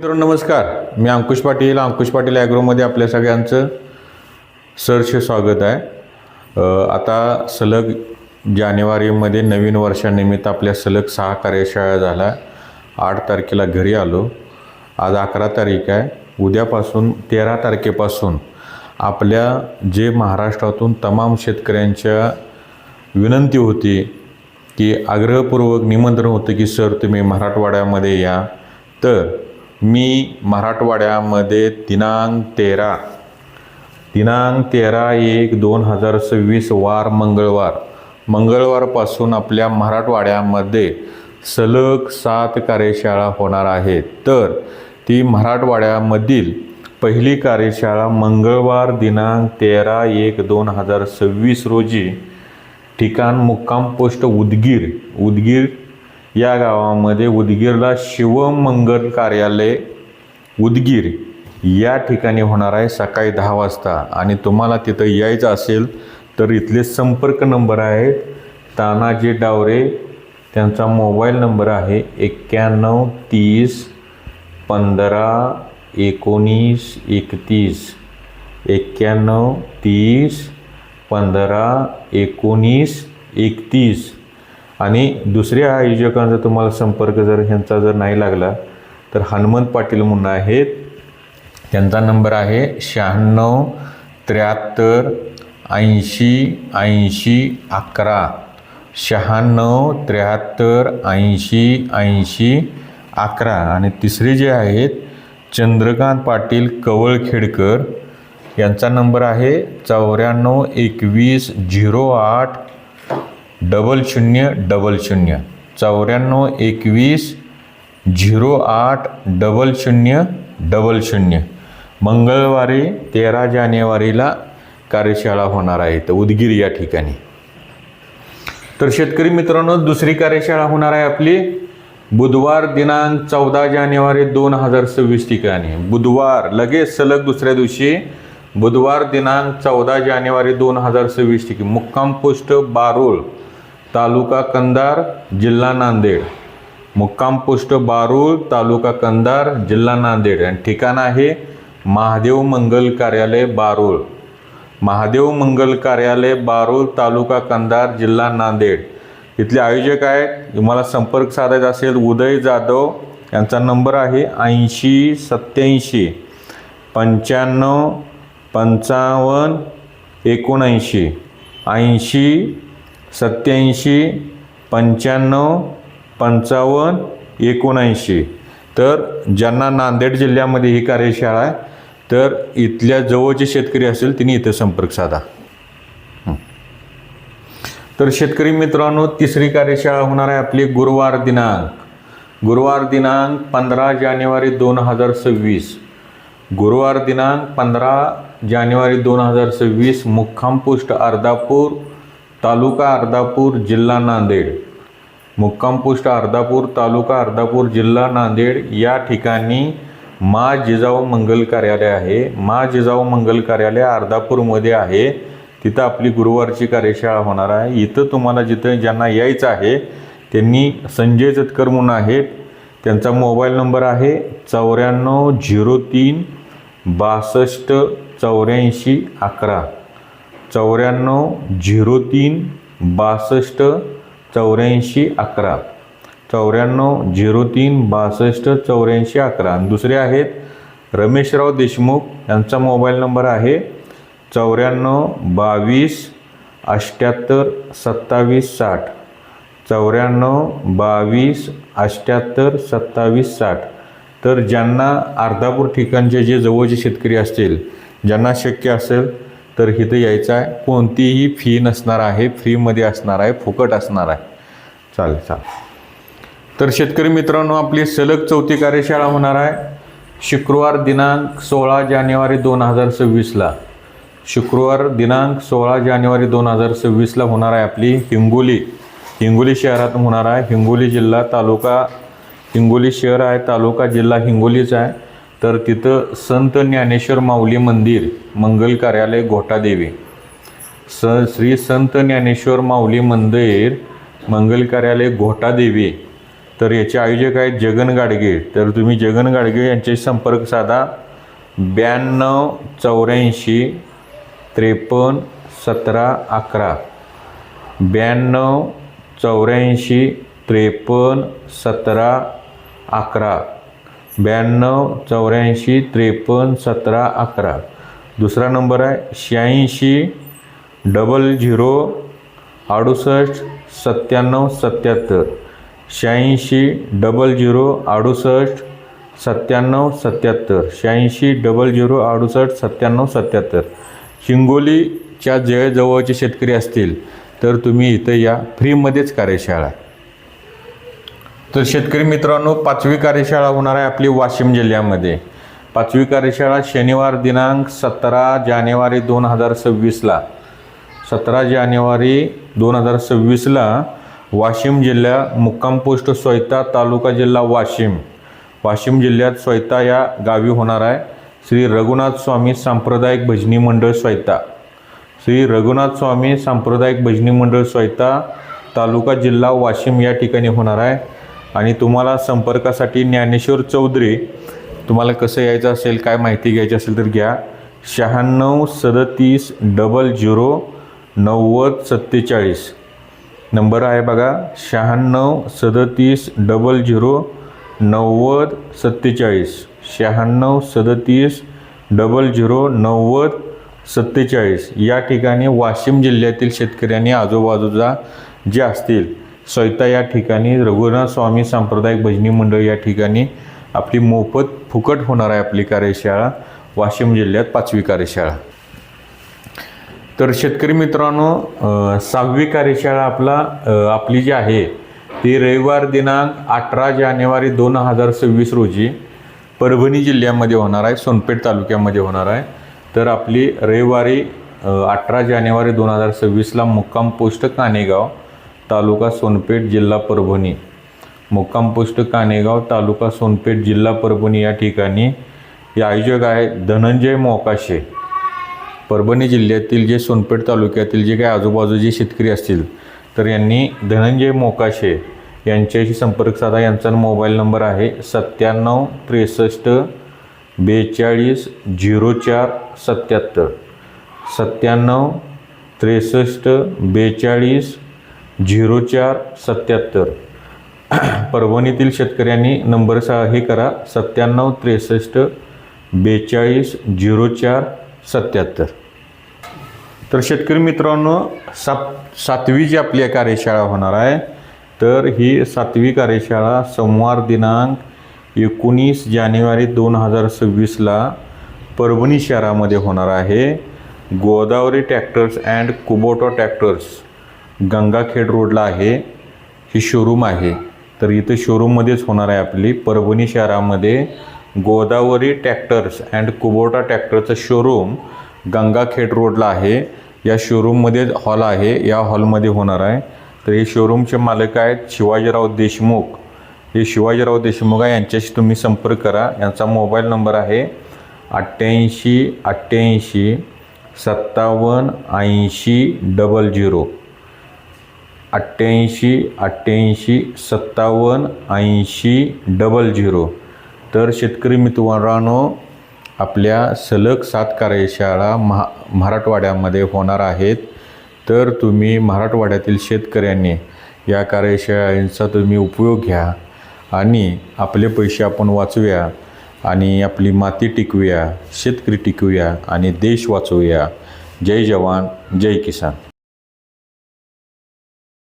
मित्रांनो नमस्कार. मी अंकुश पाटील. अंकुश पाटील ॲग्रोमध्ये आपल्या सगळ्यांचं सहर्ष स्वागत आहे. आता सलग जानेवारीमध्ये नवीन वर्षानिमित्त आपल्या सलग सहा कार्यशाळा झाल्या. आठ तारखेला घरी आलो. आज अकरा तारीख आहे. उद्यापासून तेरा तारखेपासून आपल्या जे महाराष्ट्रातून तमाम शेतकऱ्यांच्या विनंती होती की आग्रहपूर्वक निमंत्रण होतं की सर तुम्ही मराठवाड्यामध्ये या. तर मी मराठवाड्यामध्ये दिनांक तेरा. दिनांक तेरा एक दोन हजार सव्वीस वार मंगळवार. मंगळवारपासून आपल्या मराठवाड्यामध्ये सलग सात कार्यशाळा होणार आहेत. तर ती मराठवाड्यामधील पहिली कार्यशाळा मंगळवार दिनांक तेरा एक दोन हजार सव्वीस रोजी ठिकाण मुक्काम पोस्ट उदगीर उदगीर या गावामध्ये उदगीरला शिवमंगल कार्यालय उदगीर या ठिकाणी होणार आहे सकाळी दहा वाजता. आणि तुम्हाला तिथं यायचं असेल तर इथले संपर्क नंबर आहेत तानाजी डावरे त्यांचा मोबाईल नंबर आहे एक्क्याण्णव तीस पंधरा एकोणीस एकतीस. एक्क्याण्णव तीस पंधरा एकोणीस एकतीस. आणि दुसऱ्या आयोजकांचा तुम्हाला संपर्क जर ह्यांचा जर नाही लागला तर हनुमंत पाटील म्हणून आहेत. त्यांचा नंबर आहे शहाण्णव त्र्याहत्तर ऐंशी ऐंशी अकरा. शहाण्णव त्र्याहत्तर ऐंशी ऐंशी अकरा. आणि तिसरे जे आहेत चंद्रकांत पाटील कवळखेडकर. यांचा नंबर आहे चौऱ्याण्णव एकवीस झिरो आठ डबल शून्य डबल शून्य. चौऱ्याण्णव एकवीस झिरो आठ डबल शून्य डबल शून्य. मंगळवारी तेरा जानेवारीला कार्यशाळा होणार आहे तर उदगीर या ठिकाणी. तर शेतकरी मित्रांनो दुसरी कार्यशाळा होणार आहे आपली. बुधवार दिनांक चौदा जानेवारी दोन हजार सव्वीस ठिकाणी. बुधवार लगेच सलग दुसऱ्या दिवशी बुधवार दिनांक चौदा जानेवारी दोन हजार सव्वीस ठिकाणी मुक्काम पोस्ट बारूळ तालुका कंदार जिल्हा नांदेड. मुक्काम पोस्ट बारूळ तालुका कंधार जिल्हा नांदेड. आणि ठिकाण आहे महादेव मंगल कार्यालय बारूळ महादेव मंगल कार्यालय बारूळ तालुका कंदार जिल्हा नांदेड. इथले आयोजक आहेत. तुम्हाला संपर्क साधायचा असेल उदय जाधव. यांचा नंबर आहे ऐंशी सत्याऐंशी पंच्याण्णव पंचावन्न एकोणऐंशी ऐंशी सत्याऐंशी पंच्याण्णव पंचावन्न एकोणऐंशी. तर ज्यांना नांदेड जिल्ह्यामध्ये ही कार्यशाळा आहे तर इथल्या जवळचे शेतकरी असेल त्यांनी इथं संपर्क साधा. तर शेतकरी मित्रांनो तिसरी कार्यशाळा होणार आहे आपली गुरुवार दिनांक. गुरुवार दिनांक पंधरा जानेवारी दोन हजार सव्वीस. गुरुवार दिनांक पंधरा जानेवारी दोन हजार सव्वीस मुक्काम पोस्ट अर्धापूर तालुका अर्धापूर जिल्हा नांदेड. मुक्काम पोस्ट अर्धापूर तालुका अर्धापूर जिल्हा नांदेड या ठिकाणी मा जिजाऊ मंगल कार्यालय आहे. मा जिजाऊ मंगल कार्यालय अर्धापूरमध्ये आहे. तिथं आपली गुरुवारची कार्यशाळा होणार आहे. इथं तुम्हाला जिथं ज्यांना यायचं आहे त्यांनी संजय जतकर म्हणून आहेत. त्यांचा मोबाईल नंबर आहे चौऱ्याण्णव झिरो तीन बासष्ट चौऱ्याऐंशी अकरा. चौऱ्याण्णव झिरो तीन बासष्ट चौऱ्याऐंशी अकरा. चौऱ्याण्णव झिरो तीन बासष्ट चौऱ्याऐंशी अकरा. आणि दुसरे आहेत रमेशराव देशमुख. यांचा मोबाईल नंबर आहे चौऱ्याण्णव बावीस अष्ट्याहत्तर सत्तावीस साठ. चौऱ्याण्णव बावीस अष्ट्याहत्तर सत्तावीस साठ. तर ज्यांना अर्धापूर ठिकाणचे जे जवळचे शेतकरी असतील ज्यांना शक्य असेल तर इथं यायचं आहे. कोणतीही फी नसणार आहे. फ्रीमध्ये असणार आहे. फुकट असणार आहे. चालेल चालेल. तर शेतकरी मित्रांनो आपली सलग चौथी कार्यशाळा होणार आहे. शुक्रवार दिनांक सोळा जानेवारी दोन हजार सव्वीसला शुक्रवार दिनांक सोळा जानेवारी दोन हजार सव्वीसला होणार आहे आपली हिंगोली. हिंगोली शहरातून होणार आहे. हिंगोली जिल्हा तालुका हिंगोली शहर आहे. तालुका जिल्हा हिंगोलीच आहे. तर तिथं संत ज्ञानेश्वर माऊली मंदिर मंगल कार्यालय घोटादेवी. स श्री संत ज्ञानेश्वर माऊली मंदिर मंगल कार्यालय घोटादेवी. तर याचे आयोजक आहेत जगन गाडगे तर तुम्ही जगन गाडगे यांच्याशी संपर्क साधा. ब्याण्णव चौऱ्याऐंशी त्रेपन्न सतरा अकरा. ब्याण्णव चौऱ्याऐंशी त्रेपन्न सतरा अकरा. ब्याण्णव चौऱ्याऐंशी त्रेपन्न सतरा अकरा. दुसरा नंबर आहे शहाऐंशी डबल झिरो अडुसष्ट सत्त्याण्णव सत्याहत्तर शहाऐंशी डबल झिरो अडुसष्ट सत्त्याण्णव सत्याहत्तर शहाऐंशी डबल झिरो अडुसष्ट सत्त्याण्णव सत्याहत्तर हिंगोलीच्या जवळचे शेतकरी असतील तर तुम्ही इथं या फ्रीमध्येच कार्यशाळा. तर शेतकरी मित्रांनो पाचवी कार्यशाळा होणार आहे आपली वाशिम जिल्ह्यामध्ये. पाचवी कार्यशाळा शनिवार दिनांक सतरा जानेवारी दोन हजार सव्वीसला सतरा जानेवारी दोन हजार सव्वीसला वाशिम जिल्हा मुक्काम पोस्ट सोयता तालुका जिल्हा वाशिम. वाशिम जिल्ह्यात सोयता या गावी होणार आहे श्री रघुनाथ स्वामी सांप्रदायिक भजनी मंडळ सोयता. श्री रघुनाथ स्वामी सांप्रदायिक भजनी मंडळ सोयता तालुका जिल्हा वाशिम या ठिकाणी होणार आहे. आणि तुम्हाला संपर्कासाठी ज्ञानेश्वर चौधरी तुम्हाला कसं यायचं असेल काय माहिती घ्यायची असेल तर घ्या. शहाण्णव सदतीस डबल झिरो नव्वद सत्तेचाळीस. नंबर आहे बघा शहाण्णव सदतीस डबल झिरो नव्वद सत्तेचाळीस. शहाण्णव सदतीस डबल झिरो नव्वद सत्तेचाळीस. या ठिकाणी वाशिम जिल्ह्यातील शेतकऱ्यांनी आजूबाजूचा जे असतील सैता या ठिकाणी रघुनाथ स्वामी सांप्रदायिक भजनी मंडळ या ठिकाणी आपली मोफत फुकट होणार आहे आपली कार्यशाळा वाशिम जिल्ह्यात पाचवी कार्यशाळा. तर शेतकरी मित्रांनो सहावी कार्यशाळा आपला आपली जी आहे ती रविवार दिनांक अठरा जानेवारी दोन हजार सव्वीस रोजी परभणी जिल्ह्यामध्ये होणार आहे सोनपेठ तालुक्यामध्ये होणार आहे. तर आपली रविवारी अठरा जानेवारी दोन हजार सव्वीसला मुक्काम पोस्ट कानेगाव तालुका सोनपेठ जिल्हा परभणी. मुक्काम पोस्ट कानेगाव तालुका सोनपेठ जिल्हा परभणी या ठिकाणी हे आयोजक आहे धनंजय मोकाशे. परभणी जिल्ह्यातील जे सोनपेठ तालुक्यातील जे काही आजूबाजूचे शेतकरी असतील तर यांनी धनंजय मोकाशे यांच्याशी संपर्क साधा. यांचा मोबाईल नंबर आहे सत्त्याण्णव त्रेसष्ट बेचाळीस झिरो चार सत्याहत्तर सत्त्याण्णव त्रेसष्ट बेचाळीस झिरो चार सत्याहत्तर. परभणीतील शेतकऱ्यांनी नंबर सा हे करा सत्त्याण्णव त्रेसष्ट बेचाळीस झिरो चार सत्याहत्तर. तर शेतकरी मित्रांनो सात सातवी जी आपली कार्यशाळा होणार आहे तर ही सातवी कार्यशाळा सोमवार दिनांक एकोणीस जानेवारी दोन हजार सव्वीसला परभणी शहरामध्ये होणार आहे. Godavari tractors and Kubota tractors. Gangakhed रोडला आहे. ही शोरूम आहे. तर इथं शोरूममध्येच होणार आहे आपली. परभणी शहरामध्ये गोदावरी ट्रॅक्टर्स अँड कुबोटा ट्रॅक्टरचं शोरूम गंगाखेड रोडला आहे. या शोरूममध्ये हॉल आहे. या हॉलमध्ये होणार आहे. तर हे शोरूमचे मालक आहेत शिवाजीराव देशमुख. हे शिवाजीराव देशमुख आहे. यांच्याशी तुम्ही संपर्क करा. यांचा मोबाईल नंबर आहे अठ्ठ्याऐंशी अठ्ठ्याऐंशी सत्तावन्न ऐंशी डबल झिरो. अठ्ठ्याऐंशी अठ्ठ्याऐंशी सत्तावन्न ऐंशी डबल झिरो. तर शेतकरी मित्रांनो आपल्या सलग सात कार्यशाळा महा मराठवाड्यामध्ये होणार आहेत. तर तुम्ही मराठवाड्यातील शेतकऱ्यांनी या कार्यशाळांचा तुम्ही उपयोग घ्या आणि आपले पैसे आपण वाचवूया आणि आपली माती टिकवूया शेतकरी टिकवूया आणि देश वाचवूया. जय जवान जय किसान.